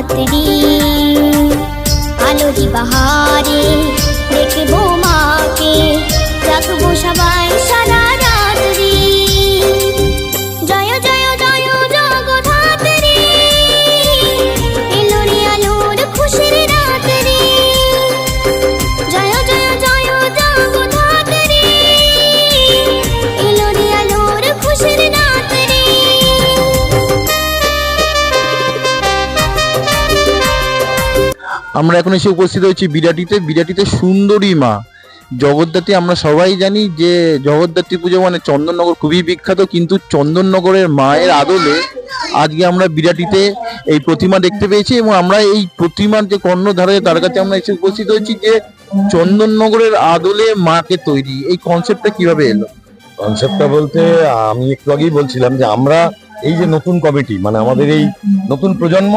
জগদ্ধাত্রী আলোরি বাহারে আমরা এখন এসে উপস্থিত হয়েছি বিরাটিতে। বিরাটিতে সুন্দরী মা। জগদ্ধাত্রী আমরা সবাই জানি যে জগদ্ধাত্রী পুজো মানে চন্দননগর খুবই বিখ্যাত, কিন্তু চন্দননগরের মায়ের আদলে আজকে আমরা বিরাটিতে এই প্রতিমা দেখতে পেয়েছি এবং আমরা এই প্রতিমার যে কর্ণধারে তার কাছে আমরা এসে উপস্থিত হয়েছি যে চন্দননগরের আদলে মাকে তৈরি। এই কনসেপ্টটা কীভাবে এলো? কনসেপ্টটা বলতে আমি একটু আগেই বলছিলাম যে আমরা এই যে নতুন কমিটি মানে আমাদের এই নতুন প্রজন্ম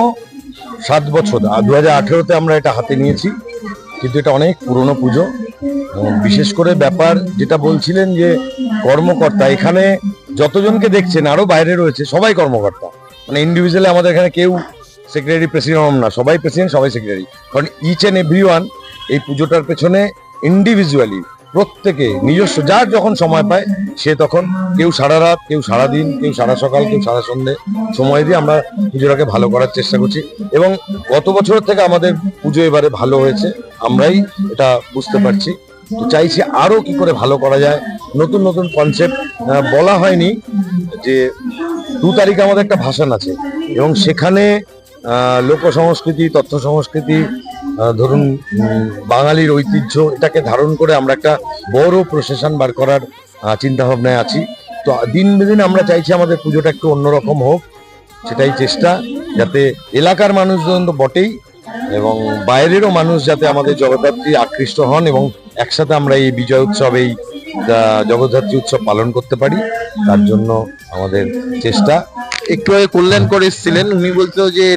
সাত বছর দু হাজার আঠেরোতে আমরা এটা হাতে নিয়েছি। কিন্তু এটা অনেক পুরনো পুজো। বিশেষ করে ব্যাপার যেটা বলছিলেন যে কর্মকর্তা, এখানে যতজনকে দেখছেন আরও বাইরে রয়েছে, সবাই কর্মকর্তা। মানে ইন্ডিভিজুয়ালি আমাদের এখানে কেউ সেক্রেটারি প্রেসিডেন্ট না। সবাই প্রেসিডেন্ট সবাই সেক্রেটারি কারণ ইচ অ্যান্ড এভরি এই পুজোটার পেছনে ইন্ডিভিজুয়ালি প্রত্যেকে নিজস্ব, যার যখন সময় পায়, সে তখন কেউ সারা রাত, কেউ সারা দিন, কেউ সারা সকাল, কেউ সারা সন্ধে সময় দিয়ে আমরা পুজোটাকে ভালো করার চেষ্টা করছি। এবং গত বছরের থেকে আমাদের পুজো এবারে ভালো হয়েছে, আমরাই এটা বুঝতে পারছি। তো চাইছি আরও কি করে ভালো করা যায়। নতুন নতুন কনসেপ্ট বলা হয়নি যে দু তারিখে আমাদের একটা ভাষণ আছে। এবং সেখানে লোক সংস্কৃতি তথ্য সংস্কৃতি ধরুন বাঙালির ঐতিহ্য, এটাকে ধারণ করে আমরা একটা বড় প্রসেশন বার করার চিন্তা ভাবনায় আছি। তো দিন দিন আমরা চাইছি আমাদের পুজোটা একটু অন্যরকম হোক, সেটাই চেষ্টা, যাতে এলাকার মানুষজন তো বটেই, এবং বাইরেরও মানুষ যাতে আমাদের জগদ্ধাত্রী আকৃষ্ট হন এবং একসাথে আমরা এই বিজয় উৎসব, এই জগদ্ধাত্রী উৎসব পালন করতে পারি। তার জন্য আমাদের চেষ্টা। একটু আগে কল্যাণ করে এসেছিলেন, উনি বলতো যে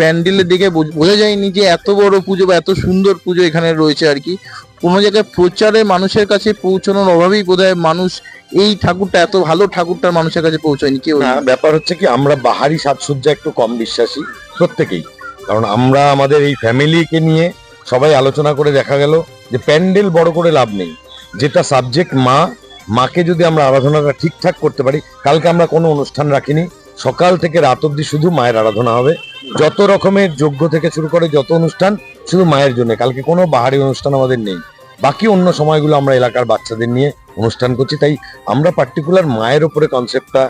প্যান্ডেলের দিকে বোঝ- যায়নি যে এত বড় পুজো বা এত সুন্দর পুজো এখানে রয়েছে আর কি। কোনো জায়গায় প্রচারে মানুষের কাছে পৌঁছানোর অভাবেই বোধহয় মানুষ এই ঠাকুরটা, এত ভালো ঠাকুরটা মানুষের কাছে পৌঁছায়নি, কেউ ব্যাপার হচ্ছে কি, আমরা বাহারি সাজসজ্জা একটু কম বিশ্বাসী, প্রত্যেকেই। কারণ আমরা আমাদের এই ফ্যামিলিকে নিয়ে সবাই আলোচনা করে দেখা গেল যে প্যান্ডেল বড় করে লাভ নেই। যেটা সাবজেক্ট মা, মাকে যদি আমরা আরাধনাটা ঠিকঠাক করতে পারি, কালকে আমরা কোনো অনুষ্ঠান রাখিনি সকাল থেকে রাত অব্দি শুধু মায়ের আরাধনা হবে। যত রকমের যজ্ঞ থেকে শুরু করে যত অনুষ্ঠান, শুধু মায়ের জন্য। কালকে কোনো বাহারি অনুষ্ঠান আমাদের নেই। বাকি অন্য সময়গুলো আমরা এলাকার বাচ্চাদের নিয়ে অনুষ্ঠান করছি। তাই আমরা পার্টিকুলার মায়ের ওপরে কনসেপ্টটা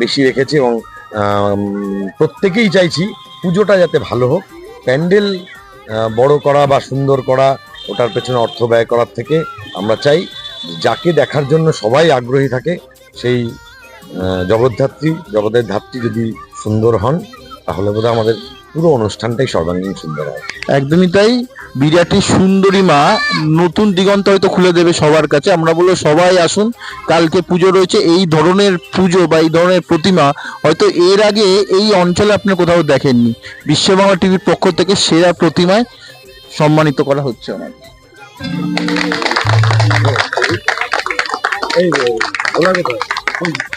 বেশি রেখেছি এবং প্রত্যেকেই চাইছি পুজোটা যাতে ভালো হোক। প্যান্ডেল বড় করা বা সুন্দর করা, ওটার পেছনে অর্থ ব্যয় করার থেকে আমরা চাই। যাকে দেখার জন্য সবাই আগ্রহী থাকে, সেই জগদ্ধাত্রী জগতের ধাত্রী যদি সুন্দর হন তাহলে বোধহয় আমাদের পুরো অনুষ্ঠানটাই সর্বাঙ্গীন সুন্দর হয় একদমই তাই। বিরাটি সুন্দরী মা নতুন দিগন্ত হয়তো খুলে দেবে সবার কাছে। আমরা বলব সবাই আসুন কালকে পুজো রয়েছে এই ধরনের পুজো বা এই ধরনের প্রতিমা হয়তো এর আগে এই অঞ্চলে আপনি কোথাও দেখেননি। বিশ্ববাংলা টিভির পক্ষ থেকে সেরা প্রতিমায় সম্মানিত করা হচ্ছে ওনাকে এই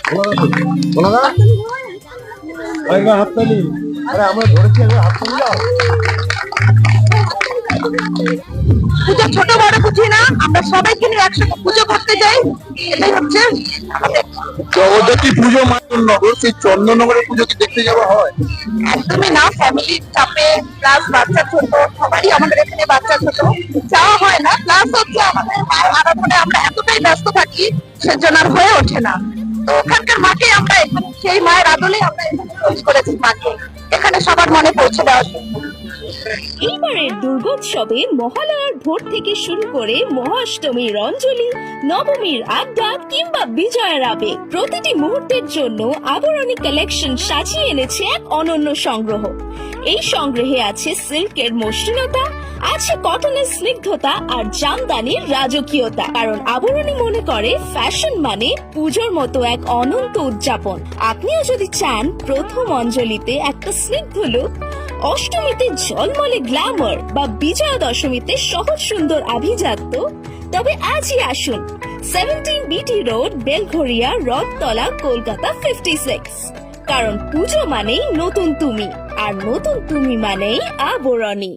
ভোলা না? হাততালি আরে আমরা ধরেছি হাততালি দাও। পুজো ছোট বড় বুঝি না আমরা সবাইকে নিয়ে একসাথে পুজো করতে যাই। এটাই হচ্ছে জগদ্ধাত্রী পুজো নগর সেই চন্দননগরের পুজো কি দেখতে যাওয়া হয়? একদমই না ফ্যামিলির চাপে প্লাস বাচ্চা ছোট সবারই আমাদের এখানে বাচ্চা ছোট। যাওয়া হয় না প্লাস হচ্ছে আমাদের মায়ের আরাধনায় আমরা এতটাই ব্যস্ত থাকি সেজন্য আর হয়ে ওঠে না। ওখানকার মাকে আমরা সেই মায়ের আদলে আমরা করেছি এখানে সবার মনে পৌঁছে জন্য। এইবারের দুর্গোৎসবে মহালয়ার ভোর থেকে শুরু করে মহাষ্টমীর অঞ্জলি, নবমীর আড্ডা কিংবা বিজয়ের আবেগ, প্রতিটি মুহূর্তের জন্য আবরণী কালেকশন সাজিয়ে এনেছে এক অনন্য সংগ্রহ। এই সংগ্রহে আছে সিল্কের মসৃণতা, আছে কটনের স্নিগ্ধতা আর জামদানির রাজকীয়তা। কারণ আবরণী মনে করে ফ্যাশন মানে পুজোর মতো এক অনন্ত উদযাপন। আপনিও যদি চান প্রথম অঞ্জলিতে একটা স্নিগ্ধ লুক, অষ্টমীতে ঝলমলে গ্ল্যামার বা বিজয়া দশমীতে সহজ সুন্দর আভিজাত্য, তবে আজই আসুন। Seventeen BT road Belgharia Rathtala, Kolkata fifty six কারণ পুজো মানেই নতুন তুমি আর নতুন তুমি মানেই আবরণী।